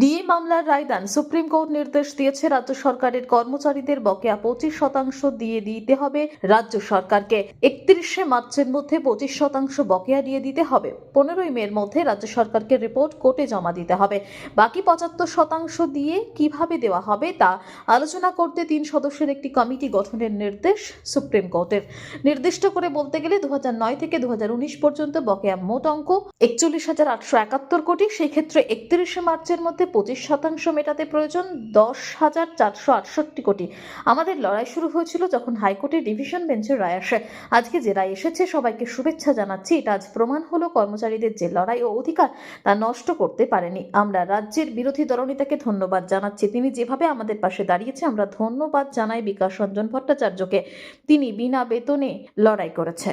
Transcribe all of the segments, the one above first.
DA মামলার রায়দান supreme court নির্দেশ দিয়েছে রাজ্য সরকারের কর্মচারীদের বকেয়া পঁচিশ শতাংশ দিয়ে দিতে হবে রাজ্য সরকারকে। একত্রিশে মার্চের মধ্যে পঁচিশ শতাংশ বকেয়া দিয়ে দিতে হবে। পনেরোই মের মধ্যে রাজ্য সরকারকে রিপোর্ট কোর্টে জমা দিতে হবে। বাকি পঁচাত্তর শতাংশ দিয়ে কীভাবে দেওয়া হবে তা আলোচনা করতে তিন সদস্যের একটি কমিটি গঠনের নির্দেশ সুপ্রিম কোর্টের। নির্দিষ্ট করে বলতে গেলে দু নয় থেকে দু হাজার উনিশ পর্যন্ত বকেয়া মোট অঙ্ক একচল্লিশ হাজার আটশো একাত্তর কোটি। সেই ক্ষেত্রে একত্রিশে মার্চের মধ্যে পঁচিশ শতাংশ মেটাতে প্রয়োজন দশ হাজার চারশো আটষট্টি কোটি। আমাদের লড়াই শুরু হয়েছিল যখন হাইকোর্টের ডিভিশন বেঞ্চের রায় আসে। আজকে যে রায় এসেছে, সবাইকে শুভেচ্ছা জানাচ্ছি। এটা আজ প্রমাণ হলো কর্মচারীদের যে লড়াই ও অধিকার, তা নষ্ট করতে পারেনি। আমরা রাজ্যের বিরোধী দলনেতাকে ধন্যবাদ জানাচ্ছি। তিনি যেভাবে আমাদের পাশে দাঁড়িয়েছে, আমরা ধন্যবাদ জানাই বিকাশ রঞ্জন ভট্টাচার্যকে। তিনি বিনা বেতনে লড়াই করেছে।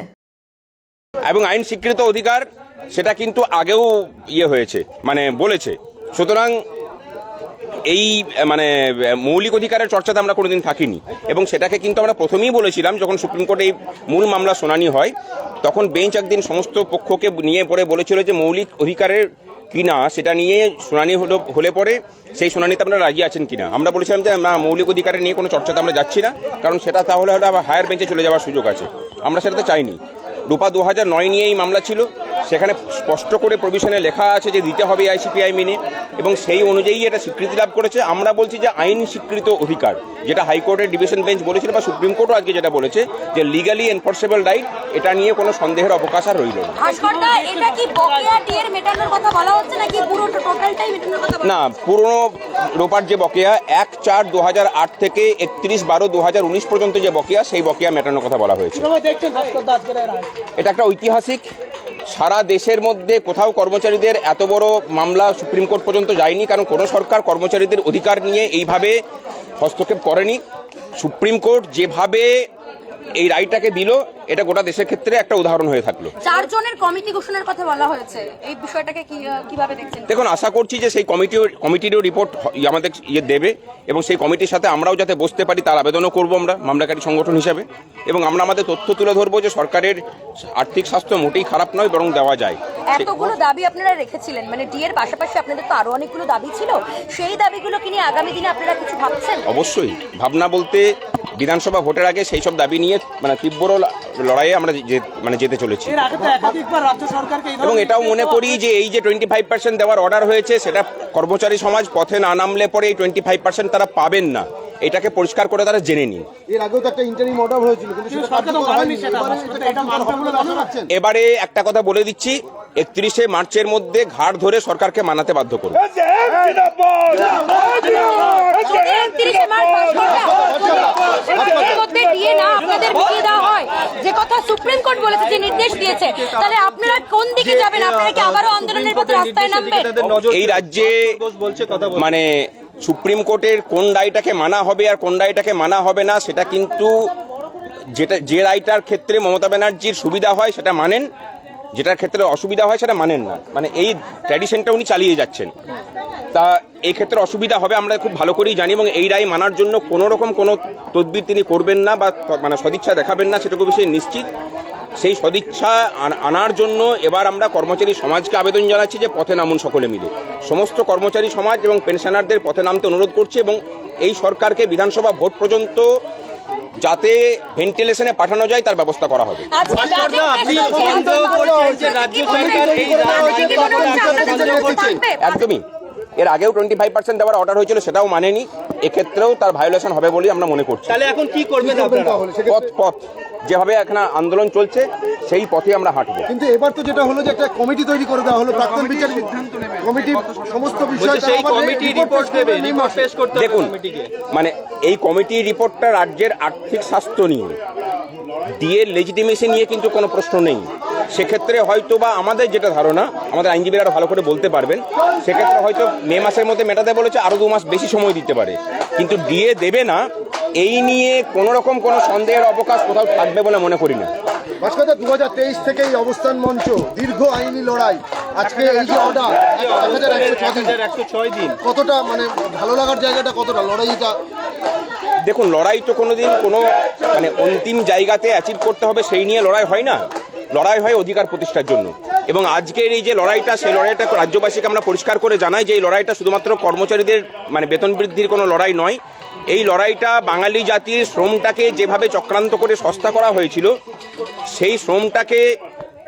এবং আইন স্বীকৃত অধিকার, সেটা কিন্তু আগেও ইয়ে হয়েছে মানে বলেছে। সুতরাং এই মানে মৌলিক অধিকারের চর্চাতে আমরা কোনোদিন থাকিনি। এবং সেটাকে কিন্তু আমরা প্রথমেই বলেছিলাম, যখন সুপ্রিম কোর্টে এই মূল মামলা শুনানি হয়, তখন বেঞ্চ একদিন সমস্ত পক্ষকে নিয়ে পরে বলেছিল যে মৌলিক অধিকারের কিনা, সেটা নিয়ে শুনানি হলো, হলে পরে সেই শুনানিতে আপনারা রাজি আছেন কিনা। আমরা বলেছিলাম যে, না, মৌলিক অধিকারের নিয়ে কোনো চর্চাতে আমরা যাচ্ছি না, কারণ সেটা তাহলে হয়তো আবার হায়ার বেঞ্চে চলে যাওয়ার সুযোগ আছে। আমরা সেটাতে চাইনি। রূপা দু হাজার নয় নিয়ে এই মামলা ছিল। সেখানে স্পষ্ট করে প্রভিশনে লেখা আছে যে দিতে হবে আইসিপিআই মেনে এবং সেই অনুযায়ী এটা স্বীকৃতি লাভ করেছে। আমরা বলছি যে আইন স্বীকৃত অধিকার যেটা হাইকোর্টের ডিভিশন বেঞ্চ বলেছিল বা সুপ্রিম কোর্টও আজকে যেটা বলেছে যে লিগালি এনফোর্সেবল রাইট এটা নিয়ে কোনো সন্দেহের অবকাশ আর রইল না। ভাস্করদা এটা কি বকেয়া ডিএর মেটানোর কথা বলা হচ্ছে নাকি পুরো টোটালটাই মেটানোর কথা বলা না পুরনো রোপার যে বকেয়া এক চার দু আট থেকে একত্রিশ বারো দু পর্যন্ত যে বকেয়া সেই বকেয়া মেটানোর কথা বলা হয়েছে। এটা একটা ঐতিহাসিক সারা দেশের মধ্যে কোথাও কর্মচারীদের এত বড় মামলা সুপ্রিম কোর্ট পর্যন্ত যায়নি, কারণ কোনো সরকার কর্মচারীদের অধিকার নিয়ে এইভাবে হস্তক্ষেপ করেনি। সুপ্রিম কোর্ট যেভাবে এই রায়টাকে দিল এটা গোটা দেশের ক্ষেত্রে একটা উদাহরণ হয়ে থাকল। চারজনের কমিটি ঘোষণার কথা বলা হয়েছে। এই বিষয়টাকে কীভাবে দেখছেন? দেখুন আশা করছি যে সেই কমিটি কমিটিরও রিপোর্ট আমাদের ইয়ে দেবে এবং সেই কমিটির সাথে আমরাও যাতে বসতে পারি তার আবেদনও করব আমরা মামলাকারী সংগঠন হিসাবে। এবং আমরা আমাদের তথ্য তুলে ধরবো যে সরকারের আর্থিক স্বাস্থ্য মোটেই খারাপ নয় বরং দেওয়া যায়। এতগুলো দাবি আপনারা রেখেছিলেন। মানে ডিএর পাশাপাশি আপনাদের তো আরও অনেকগুলো দাবি ছিল। সেই দাবিগুলো কি নিয়ে আগামী দিনে আপনারা কিছু ভাবছেন? অবশ্যই। ভাবনা বলতে বিধানসভা ভোটের আগে সেই সব দাবি নিয়ে মানে তীব্র লড়াইয়ে আমরা যে- মানে যেতে চলেছি। এর আগে তো একাধিকবার রাজ্য সরকারকে এই এবং এটাও মনে করি যে এই যে টোয়েন্টি ফাইভ পার্সেন্ট দেওয়ার অর্ডার হয়েছে সেটা কর্মচারী সমাজ পথে না নামলে পরে এই টোয়েন্টি ফাইভ পার্সেন্ট তারা পাবেন না। এটাকে পরিষ্কার করে তারা জেনে নিন। এর আগেও তো একটা ইন্টারিম অর্ডার হয়েছিল কিন্তু এবারে একটা কথা বলে দিচ্ছি একত্রিশে মার্চের মধ্যে ঘাড় ধরে সরকারকে মানাতে বাধ্য করবে। যদি 31 মার্চ ভাস্করদা মধ্যে ডিএ না আপনাদের মিটিয়ে দেওয়া যে কথা সুপ্রিম কোর্ট বলেছে যে নির্দেশ দিয়েছে তাহলে আপনারা কোন দিকে যাবেন? আপনারা কি আবারও আন্দোলনের পথে রাস্তায় নামবেন? এই রাজ্যে মানে সুপ্রিম কোর্টের কোন রায়টাকে মানা হবে আর কোন রায়টাকে মানা হবে না সেটা কিন্তু যেটা যে রায়টার ক্ষেত্রে মমতা ব্যানার্জির সুবিধা হয় সেটা মানেন যেটার ক্ষেত্রে অসুবিধা হয় সেটা মানেন না। মানে এই ট্র্যাডিশনটা উনি চালিয়ে যাচ্ছেন। তা এই ক্ষেত্রে অসুবিধা হবে আমরা খুব ভালো করেই জানি এবং এই রায় মানার জন্য কোনো রকম কোনো তদবির তিনি করবেন না বা মানে সদিচ্ছা দেখাবেন না সেটুকু বিষয়ে নিশ্চিত। সেই সদিচ্ছা আন- আনার জন্য এবার আমরা কর্মচারী সমাজকে আবেদন জানাচ্ছি যে পথে নামুন সকলে মিলে। সমস্ত কর্মচারী সমাজ এবং পেনশনারদের পথে নামতে অনুরোধ করছি এবং এই সরকারকে বিধানসভা ভোট পর্যন্ত যাতে ভেন্টিলেশনে পাঠানো যায় তার ব্যবস্থা করা হবে মনে? একদমই এর আগেও টোয়েন্টি ফাইভ পার্সেন্ট দেওয়ার অর্ডার হয়েছিল সেটাও মানেনি এক্ষেত্রেও তার ভায়োলেশন হবে বলেই আমরা মনে করছি। তাহলে এখন কি করবেন আপনারা? পথ পথ। যেভাবে এখন আন্দোলন চলছে সেই পথে আমরা হাঁটবো। কিন্তু এবার তো যেটা হলো যে একটা কমিটি তৈরি করে দেওয়া হলো প্রাক্তন বিচার কমিটি সমস্ত বিষয় সেই কমিটি রিপোর্ট দেবে রিপোর্ট পেশ করতে হবে দেখুন কমিটিকে। মানে এই কমিটির রিপোর্টটা রাজ্যের আর্থিক স্বাস্থ্য নিয়ে ডিএর লেজিটিমেসি নিয়ে কিন্তু কোনো প্রশ্ন নেই। সেক্ষেত্রে হয়তো বা আমাদের যেটা ধারণা আমাদের আইনজীবীরা আরও ভালো করে বলতে পারবেন সেক্ষেত্রে হয়তো মে মাসের মধ্যে মেটাতে বলেছে আরও দু মাস বেশি সময় দিতে পারে। কিন্তু ডিএ দেবে না এই নিয়ে কোনো রকম কোনো সন্দেহের অবকাশ কোথাও থাকবে বলে মনে করি না। ভাস্কর দু হাজার তেইশ থেকে এই অবস্থান মঞ্চ দীর্ঘ আইনি লড়াই। আজকে এই যে অর্ডার একশো ছয় দিন। কতটা মানে ভালো লাগার জায়গাটা কতটা? লড়াইটা? দেখুন লড়াই তো কোনোদিন কোনো মানে অন্তিম জায়গাতে অ্যাচিভ করতে হবে সেই নিয়ে লড়াই হয় না। লড়াই হয় অধিকার প্রতিষ্ঠার জন্য। এবং আজকের এই যে লড়াইটা, সেই লড়াইটা রাজ্যবাসীকে আমরা পরিষ্কার করে জানাই যে এই লড়াইটা শুধুমাত্র কর্মচারীদের মানে বেতন বৃদ্ধির কোনো লড়াই নয়। এই লড়াইটা বাঙালি জাতির শ্রমটাকে যেভাবে চক্রান্ত করে সস্তা করা হয়েছিল, সেই শ্রমটাকে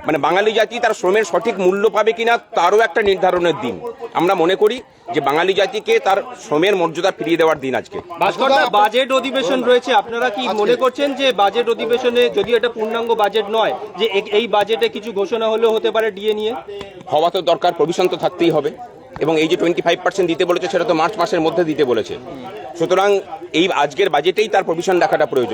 মানে বাঙালি জাতি তার শ্রমের সঠিক মূল্য পাবে কিনা তারও একটা নির্ধারণের দিন। আমরা মনে করি যে বাঙালি জাতিকে তার শ্রমের মর্যাদা ফিরিয়ে দেওয়ার দিন আজকে। বাজেট অধিবেশন রয়েছে আপনারা কি মনে করছেন যে বাজেট অধিবেশনে যদি এটা পূর্ণাঙ্গ বাজেট নয় যে এই বাজেটে কিছু ঘোষণা হলেও হতে পারে ডিএ নিয়ে? হওয়া তো দরকার প্রভিশন তো থাকতেই হবে। এবং এই যে টোয়েন্টি ফাইভ পার্সেন্ট দিতে বলেছে সেটা তো মার্চ মাসের মধ্যে দিতে বলেছে। সুতরাং এই আজকের বাজেটেই তার প্রভিশন রাখাটা প্রয়োজন।